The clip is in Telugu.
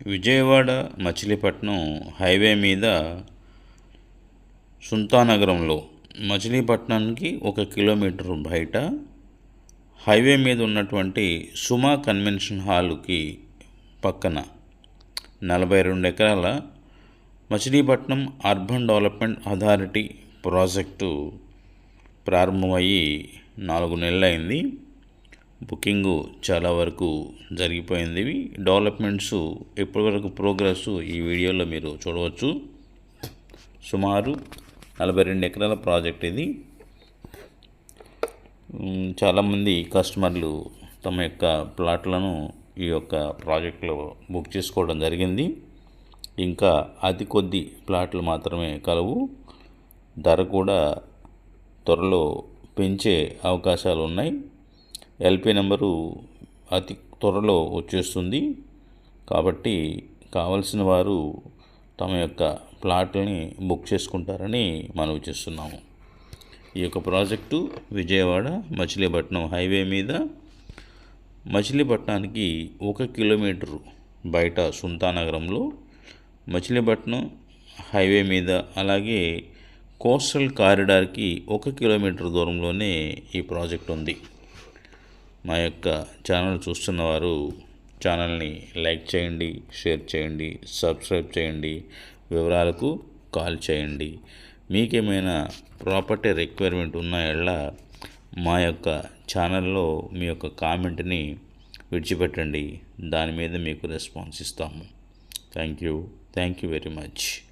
విజయవాడ మచిలీపట్నం హైవే మీద సుల్తానగరంలో మచిలీపట్నానికి ఒక కిలోమీటర్ బయట హైవే మీద ఉన్నటువంటి సుమా కన్వెన్షన్ హాల్కి పక్కన నలభై రెండు ఎకరాల Machilipatnam urban development authority project ప్రారంభమయ్యి నాలుగు నెలలైంది. బుకింగు చాలా వరకు జరిగిపోయింది. డెవలప్మెంట్స్ ఇప్పటివరకు ప్రోగ్రెస్ ఈ వీడియోలో మీరు చూడవచ్చు. సుమారు నలభై రెండు ఎకరాల ప్రాజెక్ట్ ఇది. చాలామంది కస్టమర్లు తమ యొక్క ప్లాట్లను ఈ యొక్క ప్రాజెక్టులో బుక్ చేసుకోవడం జరిగింది. ఇంకా అతి కొద్ది ప్లాట్లు మాత్రమే కలవు. ధర కూడా త్వరలో పెంచే అవకాశాలు ఉన్నాయి. ఎల్పి నెంబరు అతి త్వరలో వచ్చేస్తుంది. కాబట్టి కావలసిన వారు తమ యొక్క ప్లాట్లని బుక్ చేసుకుంటారని మనవి చేస్తున్నాము. ఈ యొక్క ప్రాజెక్టు విజయవాడ మచిలీపట్నం హైవే మీద. మచిలీపట్నానికి ఒక కిలోమీటరు బయట సుల్తానగరంలో మచిలీపట్నం హైవే మీద. అలాగే కోస్టల్ కారిడార్కి ఒక కిలోమీటర్ దూరంలోనే ఈ ప్రాజెక్ట్ ఉంది. మా యొక్క ఛానల్ చూస్తున్న వారు ఛానల్ని లైక్ చేయండి షేర్ చేయండి సబ్స్క్రైబ్ చేయండి వివరాలకు కాల్ చేయండి. మీకేమైనా ప్రాపర్టీ రిక్వైర్మెంట్ ఉన్న ఎళ్ళ మా యొక్క ఛానల్లో మీ యొక్క కామెంట్ని విడిచిపెట్టండి. దాని మీద మీకు రెస్పాన్స్ ఇస్తాము. Thank you. Thank you very much.